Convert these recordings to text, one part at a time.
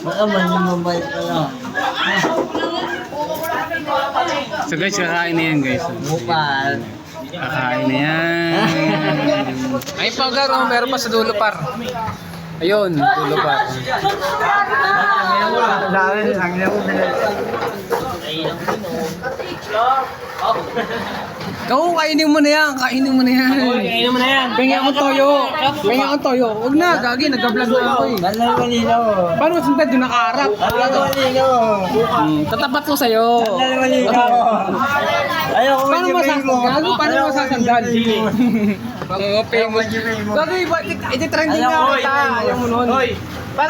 Baka man yung mabait ka lang. So guys, kakain na yan guys. Bukal. Kakain na yan. Ay, pagar, oh, meron pa sa dulo par. Ayun, dulo par. Dami, ang ina sila. Ikaw, kainin mo na yan, kainin mo na yan. Kainin mo na yan. Pengi akong toyo. Pengi akong toyo. Huwag na, gagi, nag-vlog na ako eh. Kanina mo. Paano sundan doon nakaharap? Kanina mo. Hmm, tatapat ko sa'yo. Kanina mo. Ayoko Paano masasandal? Gago, paano masasandal? Mga famous. mo. Gago, iti trending na kita. ayaw mo nun. Hoy,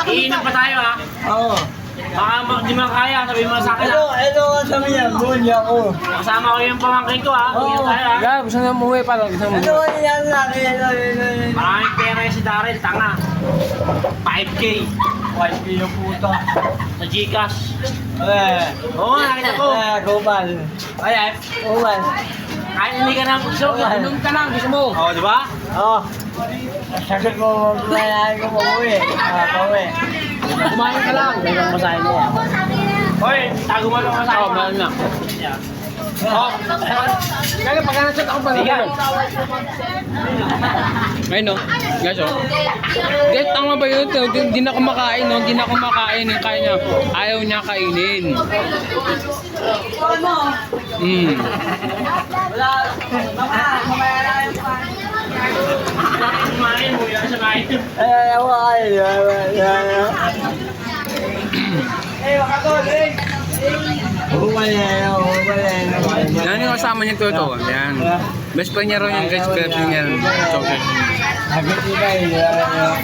iinom pa tayo ha. Oo. Baka ma- di mo kaya, sabihin mo sa akin Ito, ha. ito ang sabi niya, buwan niya ako. Kasama ko yung pamangkin ko ha. Oo. Iinom tayo ha. Gago, gusto na umuwi pa. Gusto na Ano umuwi. ang? Ito, ito, ito. Maraming pera yung si Daryl, tanga. 5K. 5K yung puta. Sa Gcash. Eh. Oo nga, nakita ko. Eh, kupal. Ay, ay. Kupal. Kahit hindi ka na gusto, inom ka lang, gusto mo. Oo, di ba? Oo. Sagot mo, kailangan ko pauwi. Ah, pauwi. Kumain ka lang. Ilang masahin mo. Hoy, tago mo lang masahin Oo, mahal na. Oh, Kaya pag na-chat ako pa Sige. Ayun no, guys oh. Guys, tama ba yun? Hindi hindi na kumakain no, hindi na kumakain. Yung kaya niya, ayaw niya kainin. Hmm. kumain mo yan sa kain. Eh, ako kayo. Kupal yan, yan. Yan yung kasama niya to to. Yan. Best friend niya rin yung guys, best friend niya rin. Chocolate. Yan.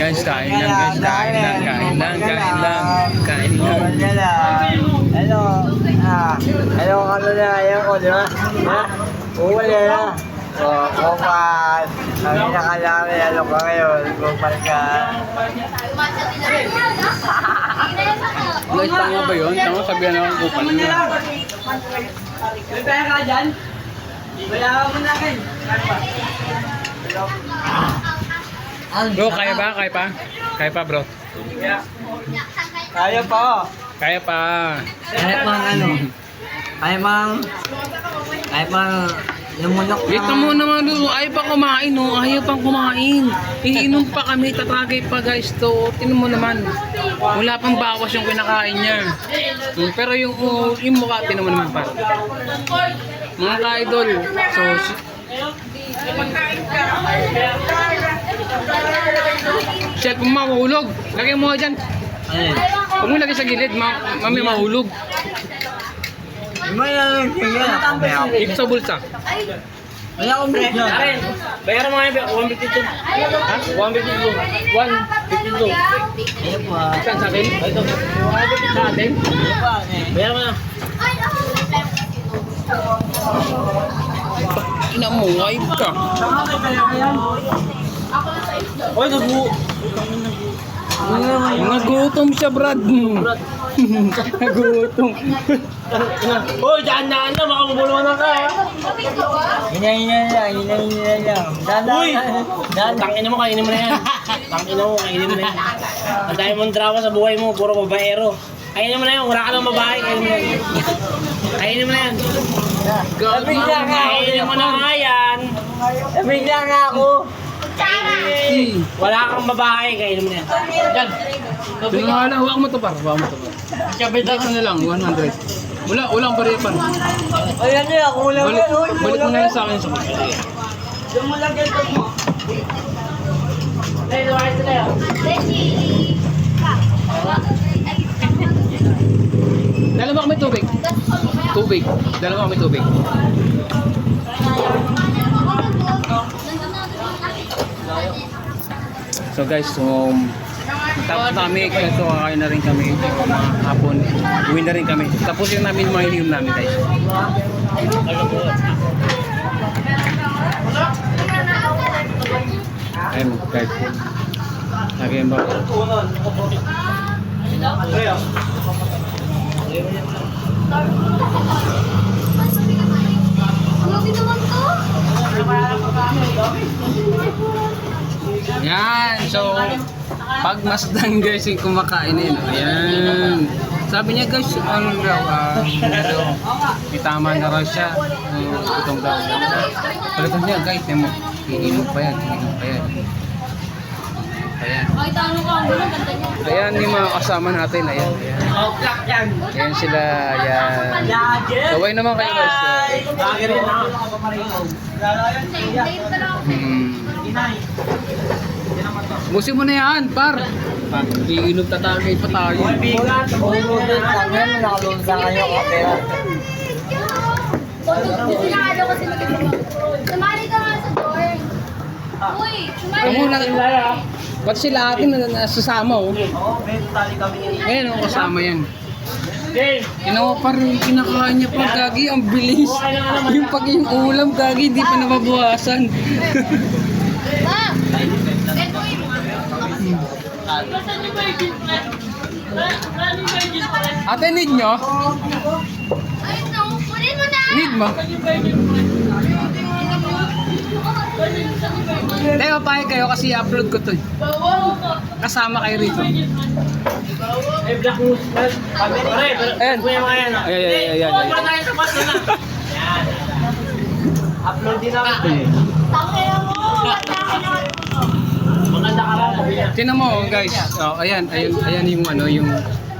Guys, kain lang guys, kain lang, kain lang, kain lang, kain lang. Yan. Hello. Ah, hello ka na na. Ayan ko, di ba? Ha? Kupal yan ah. Oh, kupal. Sabi na ka namin, ano ka ngayon? Kupal ka. Guys, tama ba yun? Tama sabihan ako kupal niya. May pera ka dyan? Wala mo na akin. Bro, kaya ba? Kaya pa? Kaya pa bro? Kaya pa. Kaya pa. Kaya pang ano? Kaya pang... Kaya pang... Lumunok Dito mo naman ayaw pa kumain no, ayaw pang kumain. Iinom pa kami, tatragay pa guys to. Tinan mo naman, wala pang bawas yung kinakain niya. Mm, Pero yung, uh, yung mukha, tinan mo naman pa. Mga ka-idol, so, si- Shit, kung mahulog, lagay mo dyan. Huwag mo lagay sa gilid, ma mami mahulog. May lang sige. Ito sa bulsa. Wala akong break na. Daryl, bayaran mo nga yung 152. Ha? 152. 152. Ayun po. Saan sa akin? Ito. Sa atin? Bayaran mo na. Ina mo, ayop ka. Hoy, nagu... Nagutom siya, Brad. Nagutom. Hoy, daan-daan na, baka mabulungan na ka ha. Hina-hina lang, hina-hina lang. Dada. Uy! Dada. Tangina mo, kainin mo na yan. Tangina mo, kainin mo na yan. Ang dami mong drama sa buhay mo, puro babaero. Kainin mo na yan, wala ka ng babae, kainin mo na yan. Kainin mo na yan. Nabigla nga ako. Kainin mo na nga yan. Nabigla nga ako. Wala kang babae, kainin mo na yan. Yan. Wala, huwag mo to par. Huwag mo to par. Sabay na lang, 100. Wala, walang bariya par. Ayan niya, kulang Balik, yan. Uy, balik mo na lang sa akin sa bulsa. Diyan mo lang ganito mo. Dalawa kami tubig. Tubig. Dalawa kami tubig. So guys, so tapos kami, so kakain na rin kami mga hapon. Uwi na rin kami. Namin yung mga hinium namin guys. Ayun guys. Lagyan ba? Grabe naman to. Yan, so pag masdan guys yung kumakain yun. Ayan. Sabi niya guys, ano daw, ah, ano, may tama na raw siya. Uh, itong daw. Pagkatapos niya guys, mo, iinom pa yan, iinom pa yan. Ayan. Ayan yung mga kasama natin, ayan. Ayan, ayan sila, ayan. Kaway naman kayo guys. Ha. Hmm. Busin mo na yan, par. Iinom tatagay pa tayo. Bigat. Ululod lang yan, nakalunod sa kanya kapera. Sumali ka nga sa door. Uy, sumali ka. lang. Ba't sila akin na nasasama oh? Oo, tali kami. Ayan oh, kasama yan. Ginawa pa rin, kinakain niya pa, gagi, ang bilis. Yung pag yung ulam, gagi, hindi pa nababawasan. Ma! Ito Ate, need nyo? Need mo? Teka, pahay kayo kasi i-upload ko to. eh. Kasama kayo rito. Ay, black moose. Pare, Ayan. Ayan, ayan, ayan. Upload din namin. Tangina mo! Tinan mo oh, guys. Oh, ayan, ayan, ayan yung ano, yung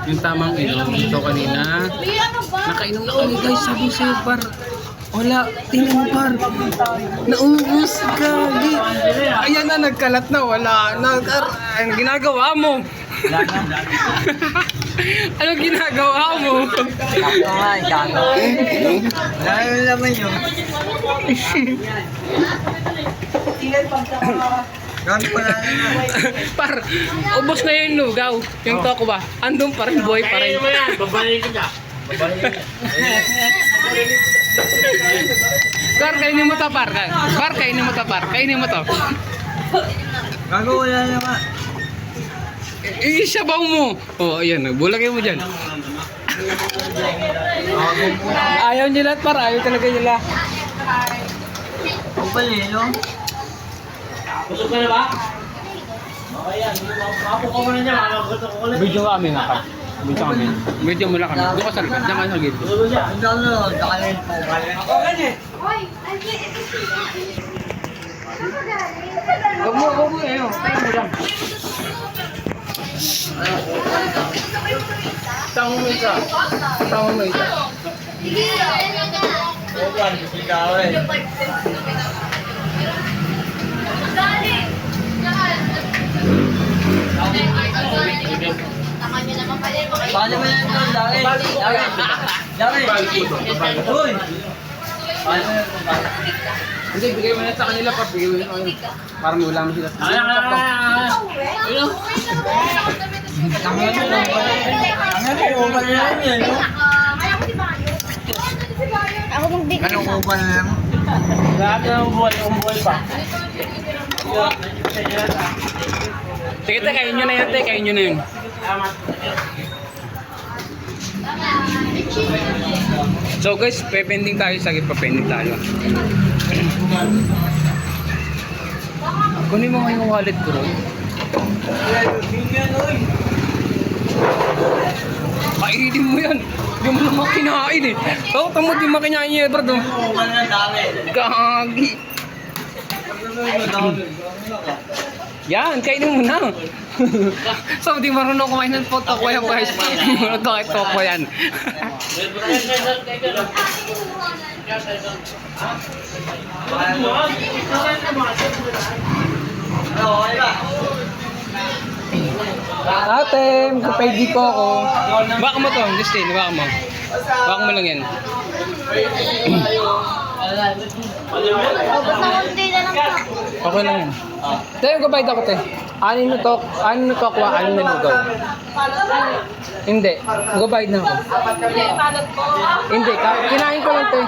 yung tamang inom ito kanina. Nakainom na kami guys, sabi sa'yo par. Wala, tingnan mo par. Nauubos gagi. Ayan na, nagkalat na, wala. Nag, ano ginagawa mo? ano ginagawa mo? Nga, gago. Dahil naman yun. Gago pala na. par, ubos na yung lugaw. Yung toko ba? Andun pa rin, boy pa rin. Mo yan. Babalik ka. Babalik ka. Par, kainin mo to, par. Par, kainin mo to, par. Kainin mo to. Gago wala naman. Isabaw mo. Oh, ayan, bulagay mo dyan. Ayaw nila, par. Ayaw talaga nila. Ang palilo. Busog ka na ba? Okay yan. Mapo ko muna niya. Mamagot ako ulit. Video kami nga ka. Video kami. Video mo lang kami. Doon ka sa likod. Diyan ka sa gilid. Tulog siya. Download, nakalin po. Ako ganyan. Ano galing? Huwag mo, huwag mo eh. oh. Tayo mo lang. Tango mo isa. Tango mo isa. Sige, ano ka? Opan, ikaw eh. Paano mo yan doon? Dami. Dami. Dami. Uy. Paano mo yan doon? Hindi, bigay mo na sa kanila pa. Bigay mo na. Para may ulam sila. Ay, ay, ay, ay. Ang ano po, upan na lang yan. no? Ako magbigay. Anong upan na lang? Lahat na ng buhay, ang buhay pa. Sige, te, kain nyo na yan, te. Kain nyo na yun. So guys, pe-pending tayo. Sagit pa pending tayo. Kunin mo nga yung wallet ko ron. Kainin mo yan. Yung naman kinain eh. Oo, oh, tamo di makinain niya, bro. Dami. Gagi. Yan, kainin mo na. so, di marunong kumain ng toko yan, guys. Marunong kahit toko yan. Ate, magpa-paydi ko ako. Baka mo to, Justin, baka mo. Baka mo lang yan. Ubus na konti na lang pa. Okay lang yan. Tayo, magbayad ako, te. Anin na to, anin na to ako, anin na lugaw. Hindi, magbayad na ako. Hindi, ka- kinain ko lang, te.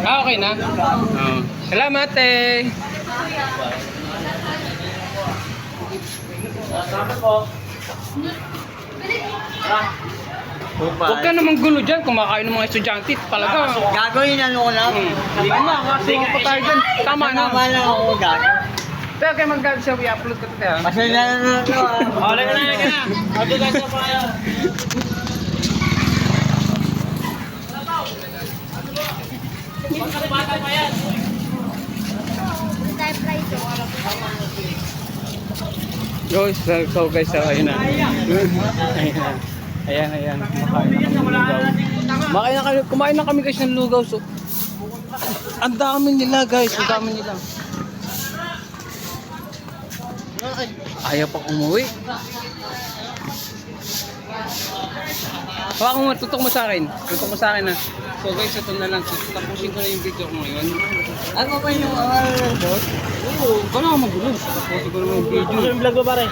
Ah, okay na? Oo. Salamat, te. Salamat po. Ah. Kupal. Huwag ka namang gulo dyan, kumakain ng mga estudyante, talaga. Gagawin ano ko lang. Hmm. Hindi ka na, kasi pa tayo dyan. Tama na. Tama na ako gagawin. Pero kayo mag-guide siya, i-upload ko ito. ha? Pasensya na na ito ah. Oh, lagyan na, lagyan na. Ako guys, na pa kayo. Bata pa yan. Guys, so, guys, so, ayun na. Ayan. Ayan. Kumakain na kami ng lugaw. Kumakain na kami, kumain na kami guys ng lugaw. So, ang dami nila guys, ang dami nila. Ayaw pa umuwi. Hawakan mo, tutok mo sa akin. Tutok mo sa akin na. So guys, ito na lang. Tapusin ko na yung video ko ngayon. Ano ba yung ng boss? Oo, wala akong magulo. Tapusin ko na yung video. Ano yung vlog mo pare?